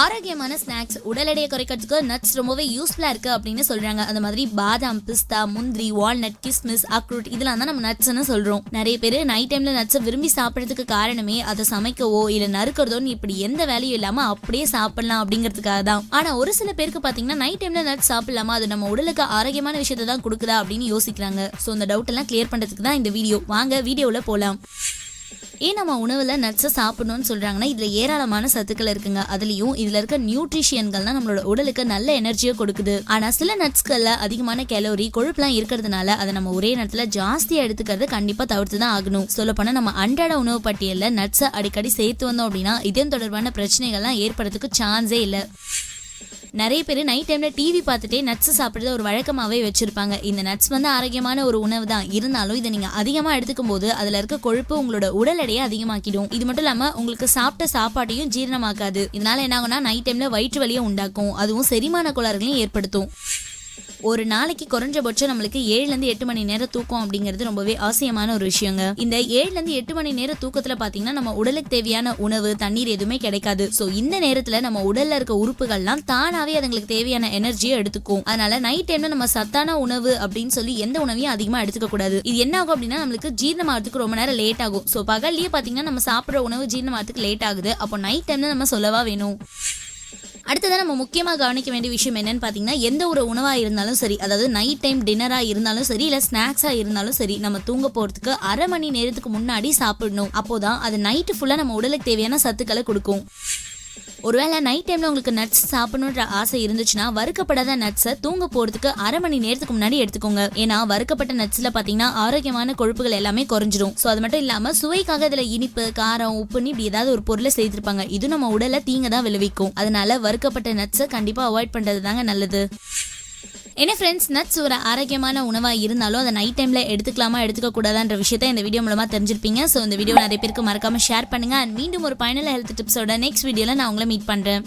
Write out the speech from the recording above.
ஆரோக்கியமான ஸ்நாக்ஸ் உடல் எடையை குறைக்கிறதுக்கு நட்ஸ் ரொம்பவே யூஸ்ஃபுல்லாக இருக்குது அப்படின்னு சொல்கிறாங்க அந்த மாதிரி பாதாம் பிஸ்தா முந்திரி வால்நட் கிஸ்மிஸ் அக்ரூட் இதெல்லாம் தான் நம்ம நட்ஸ்னு சொல்கிறோம் நிறைய பேர் நைட் டைமில் நட்ஸை விரும்பி சாப்பிட்றதுக்கு காரணமே அதை சமைக்கவோ இல்லை நறுக்கிறதோன்னு இப்படி எந்த வேலையும் இல்லாமல் அப்படியே சாப்பிடலாம் அப்படிங்கிறதுக்காக தான். ஆனால் ஒரு சில பேருக்கு பார்த்தீங்கன்னா நைட் டைமில் நட்ஸ் சாப்பிடலாமா? அது நம்ம உடலுக்கு ஆரோக்கியமான விஷயத்தை தான் கொடுக்குதா அப்படின்னு யோசிக்கிறாங்க. ஸோ அந்த டவுட் எல்லாம் கிளியர் பண்ணுறதுக்கு தான் இந்த வீடியோ வாங்க வீடியோவில் போகலாம் ஏன் நம்ம உணவில் நட்ஸை சாப்பிடணும்னு சொல்கிறாங்கன்னா இதில் ஏராளமான சத்துக்கள் இருக்குங்க. அதுலேயும் இதில் இருக்க நியூட்ரிஷியன்கள் தான் நம்மளோட உடலுக்கு நல்ல எனர்ஜியை கொடுக்குது. ஆனால் சில நட்ஸ்களில் அதிகமான கேலோரி கொழுப்புலாம் இருக்கிறதுனால அதை நம்ம ஒரே நேரத்தில் ஜாஸ்தியாக எடுத்துக்கிறது கண்டிப்பாக தவிர்த்து தான் ஆகணும். சொல்லப்போனால் நம்ம அன்றாட உணவு பட்டியலில் நட்ஸை அடிக்கடி சேர்த்து வந்தோம் அப்படின்னா இதன் தொடர்பான பிரச்சனைகள்லாம் ஏற்படுறதுக்கு சான்ஸே இல்லை. நிறைய பேர் நைட் டைமில் டிவி பார்த்துட்டே நட்ஸ் சாப்பிட்றத ஒரு வழக்கமாகவே வச்சுருப்பாங்க. இந்த நட்ஸ் வந்து ஆரோக்கியமான ஒரு உணவு தான். இருந்தாலும் இதை நீங்கள் அதிகமாக எடுத்துக்கும் போது அதில் இருக்க கொழுப்பு உங்களோட உடல் எடையை அதிகமாக்கிடும். இது மட்டும் இல்லாமல் உங்களுக்கு சாப்பிட்ட சாப்பாட்டையும் ஜீரணமாக்காது. இதனால என்ன ஆகும்னா நைட் டைமில் வயிற்று வலியை உண்டாக்கும். அதுவும் செரிமான கோளாறுகளையும் ஏற்படுத்தும். ஒரு நாளைக்கு குறைஞ்சபட்சம் நம்மளுக்கு ஏழுலேருந்து எட்டு மணி நேரம் தூக்கம் அப்படிங்கிறது ரொம்பவே அவசியமான ஒரு விஷயங்க. இந்த ஏழுலேருந்து எட்டு மணி நேரம் தூக்கத்தில் பார்த்தீங்கன்னா நம்ம உடலுக்கு தேவையான உணவு தண்ணீர் எதுவுமே கிடைக்காது. ஸோ இந்த நேரத்தில் நம்ம உடல்ல இருக்க உறுப்புகள்லாம் தானாவே அதுங்களுக்கு தேவையான எனர்ஜியை எடுத்துக்கும். அதனால நைட் டைம்ல நம்ம சத்தான உணவு அப்படின்னு சொல்லி எந்த உணவையும் அதிகமாக எடுத்துக்க கூடாது. இது என்ன ஆகும் அப்படின்னா நம்மளுக்கு ஜீரணமாகிறதுக்கு ரொம்ப நேரம் லேட் ஆகும். ஸோ பகல்லையே பார்த்தீங்கன்னா நம்ம சாப்பிட்ற உணவு ஜீரணமாகிறதுக்கு லேட் ஆகுது. அப்போ நைட் டைம்ல நம்ம சொல்லவா வேணும்? அடுத்ததான் நம்ம முக்கியமாக கவனிக்க வேண்டிய விஷயம் என்னன்னு பார்த்தீங்கன்னா எந்த ஒரு உணவாக இருந்தாலும் சரி அதாவது நைட் டைம் டின்னராக இருந்தாலும் சரி இல்லை ஸ்நாக்ஸாக இருந்தாலும் சரி நம்ம தூங்க போகிறதுக்கு அரை மணி நேரத்துக்கு முன்னாடி சாப்பிடணும். அப்போதான் அது நைட்டு ஃபுல்லாக நம்ம உடலுக்கு தேவையான சத்துக்களை கொடுக்கும். ஒருவேளை நைட் டைம்ல உங்களுக்கு நட்ஸ் சாப்பிடணுன்ற ஆசை இருந்துச்சுன்னா வறுக்கப்படாத நட்ஸை தூங்க போறதுக்கு அரை மணி நேரத்துக்கு முன்னாடி எடுத்துக்கோங்க. ஏன்னா வறுக்கப்பட்ட நட்ஸ்ல பாத்தீங்கன்னா ஆரோக்கியமான கொழுப்புகள் எல்லாமே குறைஞ்சிரும். ஸோ அது மட்டும் இல்லாம சுவைக்காக இதுல இனிப்பு காரம் உப்புன்னு இப்படி ஏதாவது ஒரு பொருளை சேர்த்துருப்பாங்க. இது நம்ம உடலை தீங்க தான் விளைவிக்கும். அதனால வறுக்கப்பட்ட நட்ஸை கண்டிப்பா அவாய்ட் பண்றது தாங்க நல்லது. என்ன ஃப்ரெண்ட்ஸ் நட்ஸ் ஒரு ஆரோக்கியமான உணவாக இருந்தாலும் அதை நைட் டைமில் எடுத்துக்கலாமா எடுத்துக்க கூடாதான்ற விஷயத்த இந்த வீடியோ மூலமாக தெரிஞ்சிருப்பீங்க. ஸோ இந்த வீடியோ நிறைய பேருக்கு மறக்காம ஷேர் பண்ணுங்க. அண்ட் மீண்டும் ஒரு பயனுள்ள ஹெல்த் டிப்ஸோட நெக்ஸ்ட் வீடியோவில் நான் உங்களை மீட் பண்ணுறேன்